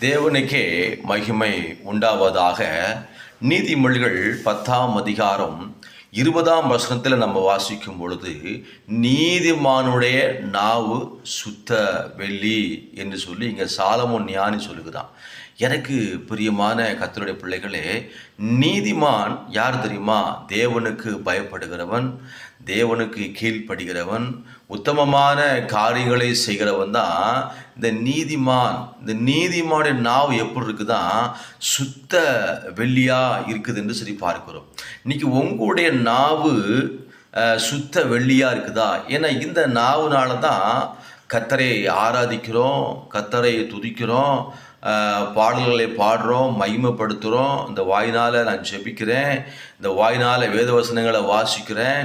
தேவனுக்கே மகிமை உண்டாவதாக நீதிமொழிகள் பத்தாம் அதிகாரம் இருபதாம் வசனத்தில் நம்ம வாசிக்கும் பொழுது நீதிமானுடைய நாவு சுத்த வெள்ளி என்று சொல்லி இங்கே சாலமோன் ஞானி சொல்லுகிறான். எனக்கு பிரியமான கத்தருடைய பிள்ளைகளே நீதிமான் யார் தெரியுமா? தேவனுக்கு பயப்படுகிறவன் தேவனுக்கு கீழ்ப்படுகிறவன் உத்தமமான காரியங்களை செய்கிறவன் தான் இந்த நீதிமான் இந்த நீதிமானுடைய நாவு எப்படி இருக்குதான் சுத்த வெள்ளியா இருக்குது என்று சொல்லி பார்க்கிறோம். இன்னைக்கு உங்களுடைய நாவு சுத்த வெள்ளியா இருக்குதா? ஏன்னா இந்த நாவுனால தான் கத்தரை ஆராதிக்கிறோம் கத்தரை துதிக்கிறோம் பாடல்களை பாடுறோம் மகிமைப்படுத்துகிறோம் இந்த வாயினால் நான் ஜெபிக்கிறேன். இந்த வாயினால் வேதவசனங்களை வாசிக்கிறேன்.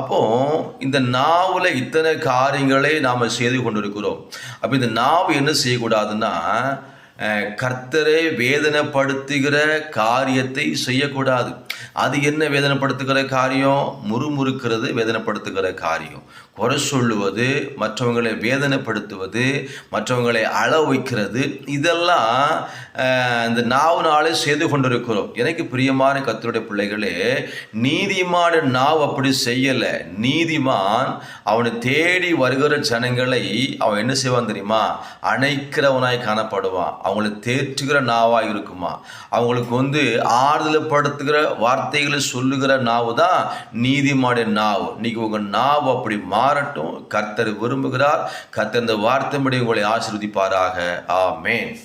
அப்போ இந்த நாவில் இத்தனை காரியங்களை நாம் செய்து கொண்டிருக்கிறோம். அப்போ இந்த நாவு என்ன செய்யக்கூடாதுன்னா கர்த்தரை வேதனைப்படுத்துகிற காரியத்தை செய்யக்கூடாது. அது என்ன வேதனைப்படுத்துகிற காரியம்? முறுமுறுக்கிறது வேதனைப்படுத்துகிற காரியம். குறை சொல்லுவது மற்றவங்களை வேதனைப்படுத்துவது மற்றவங்களை அள வைக்கிறது இதெல்லாம் இந்த இந்த நாளே செய்து கொண்டிருக்கிறோம். எனக்கு பிரியமான கத்தருடைய பிள்ளைகளே நீதிமான நாவு அப்படி செய்யலை. நீதிமான் அவனை தேடி வருகிற ஜனங்களை அவன் என்ன செய்வான் தெரியுமா? அணைக்கிறவனாய் காணப்படுவான். அவங்களை தேற்றுகிற நாவாக இருக்குமா? அவங்களுக்கு வந்து ஆறுதலப்படுத்துகிற வார்த்தைகளை சொல்லுகிற நாவு தான் நீதிமானுடைய நாவு. இன்னைக்கு உங்கள் நாவு அப்படி மா மாறட்டும். கர்த்தர் விரும்புகிறார். கர்த்தர் இந்த வார்த்தைப்படி உங்களை ஆசிர்வதிப்பாராக. ஆமேன்.